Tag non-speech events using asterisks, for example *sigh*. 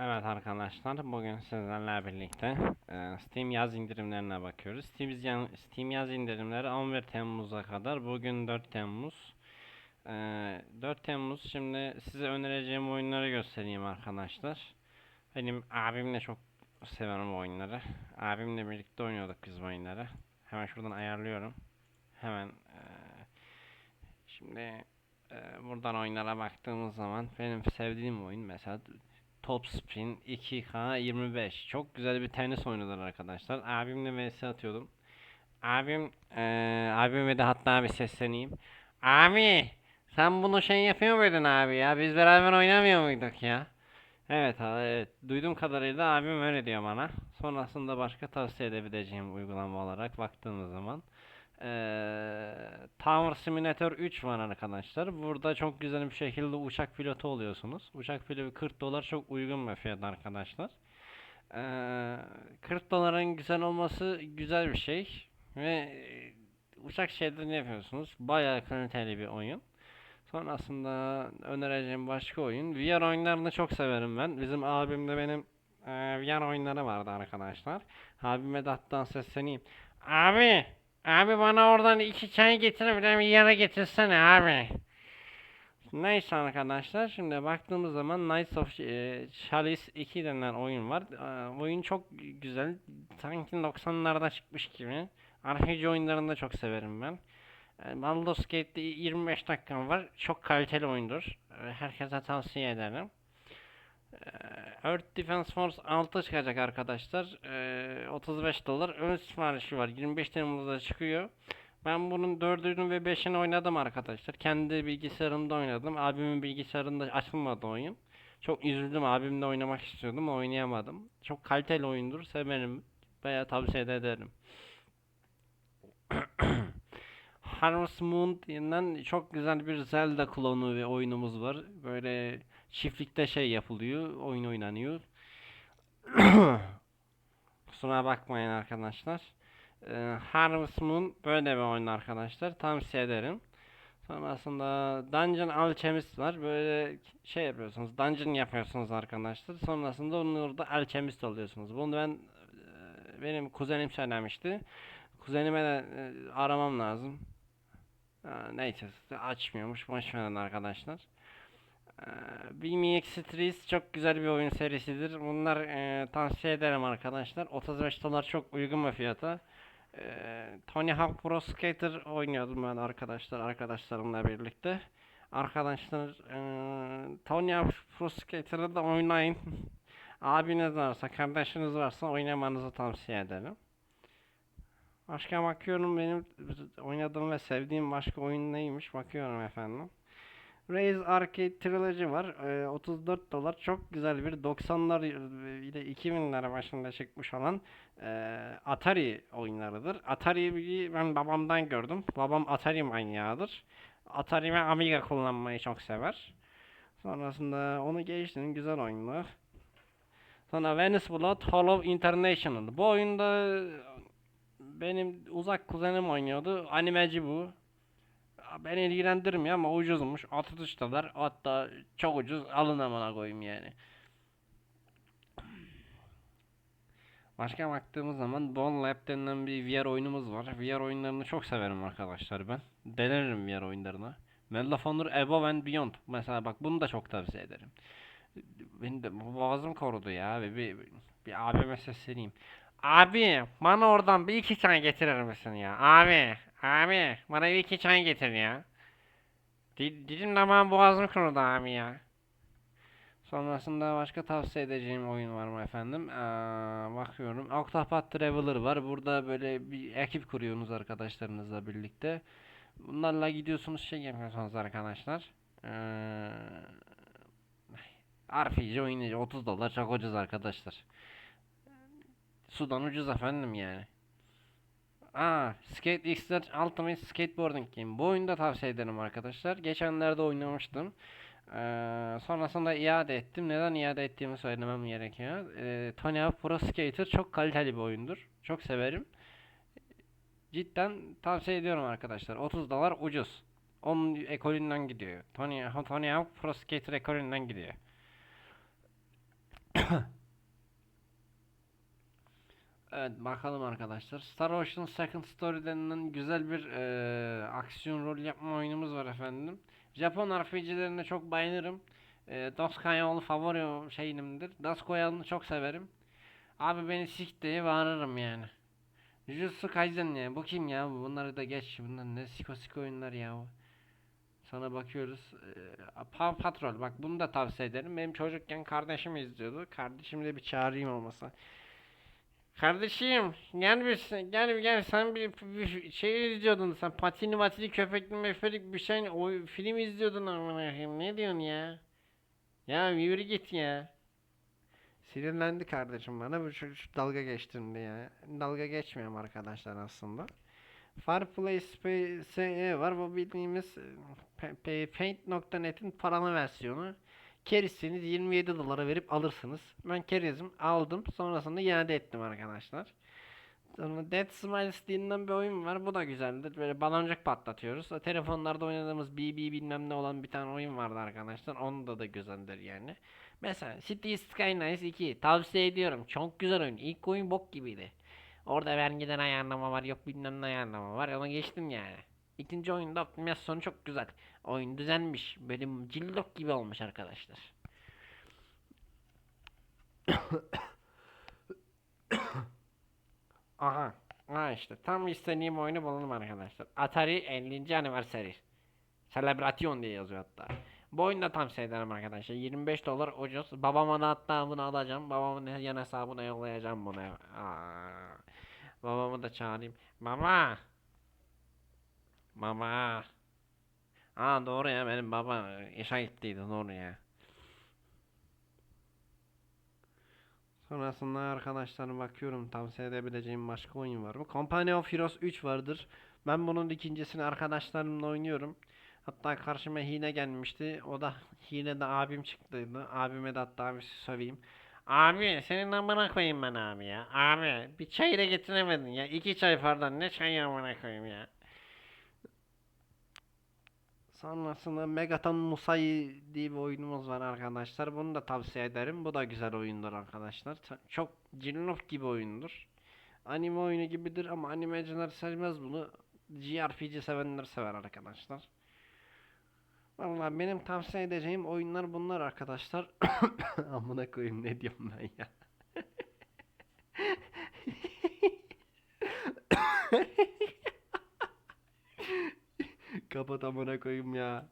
Evet arkadaşlar bugün sizlerle birlikte e, Steam yaz indirimlerine bakıyoruz. Steam, Steam yaz indirimleri 11 Temmuz'a kadar. Bugün 4 Temmuz. E, 4 Temmuz şimdi size önereceğim oyunları göstereyim arkadaşlar. Benim abimle çok severim bu oyunları. Abimle birlikte oynuyorduk biz bu oyunları. Hemen şuradan ayarlıyorum. Hemen e, şimdi e, buradan oyunlara baktığımız zaman benim sevdiğim oyun mesela Top Spin 2K25. Çok güzel bir tenis oynadılar arkadaşlar. Abimle vs atıyordum. Abim eee abime de hatta bir sesleneyim. Abi sen bunu şey yapıyor muydun abi ya? Biz beraber oynamıyor muyduk ya? Evet evet. Duyduğum kadarıyla abim öyle diyor bana. Sonrasında başka tavsiye edebileceğim uygulama olarak baktığımız zaman. Eee Tower Simulator 3 var arkadaşlar. Burada çok güzel bir şekilde uçak pilotu oluyorsunuz. Uçak pilotu 40 dolar çok uygun bir fiyat arkadaşlar. Eee 40 doların güzel olması güzel bir şey. Ve e, uçak şeylerini yapıyorsunuz. Bayağı kaliteli bir oyun. Sonrasında önereceğim başka oyun. VR oyunlarını çok severim ben. Bizim abimde benim eee VR oyunları vardı arkadaşlar. Abime de hatta sesleneyim. Abi! Abi bana oradan iki çay getir bir de bir yere getirsene abi. Neyse arkadaşlar şimdi baktığımız zaman Knights of e, Chalice 2 denen oyun var. E, oyun çok güzel. Sanki 90'larda çıkmış gibi. RPG oyunlarını da çok severim ben. E, Baldur's Gate'de 25 dakikam var. Çok kaliteli oyundur. E, herkese tavsiye ederim. E, Earth Defense Force 6 çıkacak arkadaşlar. E, 35 dolar. Ön siparişi var. 25 Temmuz'da çıkıyor. Ben bunun 4'ünü ve 5'ini oynadım arkadaşlar. Kendi bilgisayarımda oynadım. Abimin bilgisayarında açılmadı oyun. Çok üzüldüm. Abimle oynamak istiyordum. Oynayamadım. Çok kaliteli oyundur. Severim. Veya tavsiye de ederim. Harvest Moon çok güzel bir Zelda klonu ve oyunumuz var. Böyle çiftlikte şey yapılıyor. Oyun oynanıyor. *clears throat* Kusura bakmayın arkadaşlar. Ee, Harvest Moon böyle bir oyun arkadaşlar. Tavsiye ederim. Sonrasında Dungeon Alchemist var. Böyle şey yapıyorsunuz. Dungeon yapıyorsunuz arkadaşlar. Sonrasında onun orada alchemist oluyorsunuz. Bunu ben e, benim kuzenim söylemişti. Kuzenime de e, aramam lazım. Ha, neyse açmıyormuş. Boş verin arkadaşlar. Ee, BMX Streets çok güzel bir oyun serisidir. Bunlar e, tavsiye ederim arkadaşlar. 35 dolar çok uygun bir fiyata. Ee, Tony Hawk Pro Skater oynuyordum ben arkadaşlar arkadaşlarımla birlikte. Arkadaşlar e, Tony Hawk Pro Skater'ı da oynayın. *laughs* Abiniz varsa, kardeşiniz varsa oynamanızı tavsiye ederim. Başka bakıyorum benim oynadığım ve sevdiğim başka oyun neymiş bakıyorum efendim. Raze Arcade Trilogy var. Ee, 34 dolar. Çok güzel bir 90'lar ile 2000'ler başında çıkmış olan e, Atari oyunlarıdır. Atari'yi ben babamdan gördüm. Babam Atari manyağıdır. Atari ve Amiga kullanmayı çok sever. Sonrasında onu geçtim. Güzel oyunlar. Sonra Venice Blood Hollow International. Bu oyunda benim uzak kuzenim oynuyordu. Animeci bu. Beni ilgilendirmiyor ama ucuzmuş. 33 dolar. Hatta çok ucuz. Alın amına koyayım yani. Başka baktığımız zaman Bone Lab denilen bir VR oyunumuz var. VR oyunlarını çok severim arkadaşlar ben. Denerim VR of Honor Above and Beyond. Mesela bak bunu da çok tavsiye ederim. Benim de boğazım korudu ya. Bir, bir, bir abime sesleneyim. Abi bana oradan bir iki çay getirir misin ya? Abi, abi bana bir iki çay getir ya. Dil, dilim damağım boğazım kurudu abi ya. Sonrasında başka tavsiye edeceğim oyun var mı efendim? Aa, bakıyorum. Octopath Traveler var. Burada böyle bir ekip kuruyorsunuz arkadaşlarınızla birlikte. Bunlarla gidiyorsunuz şey yapıyorsunuz arkadaşlar. Ee, RPG oyunu 30 dolar çok ucuz arkadaşlar. Sudan ucuz efendim yani. Aa, Skate X'ler Ultimate Skateboarding Game. Bu oyunu da tavsiye ederim arkadaşlar. Geçenlerde oynamıştım. Ee, sonrasında iade ettim. Neden iade ettiğimi söylemem gerekiyor. Ee, Tony Hawk Pro Skater çok kaliteli bir oyundur. Çok severim. Cidden tavsiye ediyorum arkadaşlar. 30 dolar ucuz. Onun ekolünden gidiyor. Tony, Tony Hawk Pro Skater ekolünden gidiyor. *coughs* Evet bakalım arkadaşlar. Star Ocean Second Story denilen güzel bir eee, aksiyon rol yapma oyunumuz var efendim. Japon RPG'lerine çok bayılırım. Eee Doskayoğlu favori şeyimdir. Daskoyalını çok severim. Abi beni sik diye bağırırım yani. Jujutsu Kaisen ya. Bu kim ya? Bunları da geç. Bunlar ne siko siko oyunlar ya. Sana bakıyoruz. Eee Paw Patrol. Bak bunu da tavsiye ederim. Benim çocukken kardeşim izliyordu. Kardeşimi de bir çağırayım olmasa. Kardeşim gel bir gel gel sen bir, bir şey izliyordun sen patini matini köpekli mefelik bir şey o film izliyordun koyayım ne diyorsun ya? Ya yürü git ya. Sinirlendi kardeşim bana bu şu, şu dalga geçtim diye. Dalga geçmiyorum arkadaşlar aslında. Farplay Space var bu bildiğimiz e, Paint.net'in paralı versiyonu. Kerizseniz 27 dolara verip alırsınız. Ben kerizim aldım. Sonrasında iade ettim arkadaşlar. Sonra Dead Smiles denilen bir oyun var. Bu da güzeldir. Böyle baloncuk patlatıyoruz. Telefonlarda oynadığımız BB bilmem ne olan bir tane oyun vardı arkadaşlar. Onda da güzeldir yani. Mesela City Skylines 2 tavsiye ediyorum. Çok güzel oyun. İlk oyun bok gibiydi. Orada vergiden ayarlama var yok bilmem ne ayarlama var. Ona geçtim yani. İkinci oyunda optimizasyonu çok güzel. Oyun düzenmiş. Böyle cillok gibi olmuş arkadaşlar. *coughs* Aha. Ha işte tam istediğim oyunu buldum arkadaşlar. Atari 50. Anniversary. Celebration diye yazıyor hatta. Bu oyunu da tavsiye ederim arkadaşlar. 25 dolar ucuz. Babama da hatta bunu alacağım. Babamın yan hesabına yollayacağım bunu. Aa. Babamı da çağırayım. Baba. Baba. Aa doğru ya benim baba işe gittiydi doğru ya. Sonrasında arkadaşlar bakıyorum tavsiye edebileceğim başka oyun var mı? Company of Heroes 3 vardır. Ben bunun ikincisini arkadaşlarımla oynuyorum. Hatta karşıma hile gelmişti. O da hile de abim çıktıydı. Abime de hatta bir söveyim. Abi senin amına koyayım ben abi ya. Abi bir çay da getiremedin ya. İki çay pardon ne çayı amına koyayım ya. Sonrasında Megaton Musai diye bir oyunumuz var arkadaşlar. Bunu da tavsiye ederim. Bu da güzel oyundur arkadaşlar. Çok cillop gibi oyundur. Anime oyunu gibidir ama animeciler sevmez bunu. JRPG sevenler sever arkadaşlar. Vallahi benim tavsiye edeceğim oyunlar bunlar arkadaşlar. *coughs* Amına koyayım ne diyorum ben ya. *coughs* *coughs* Kapat amına koyayım ya.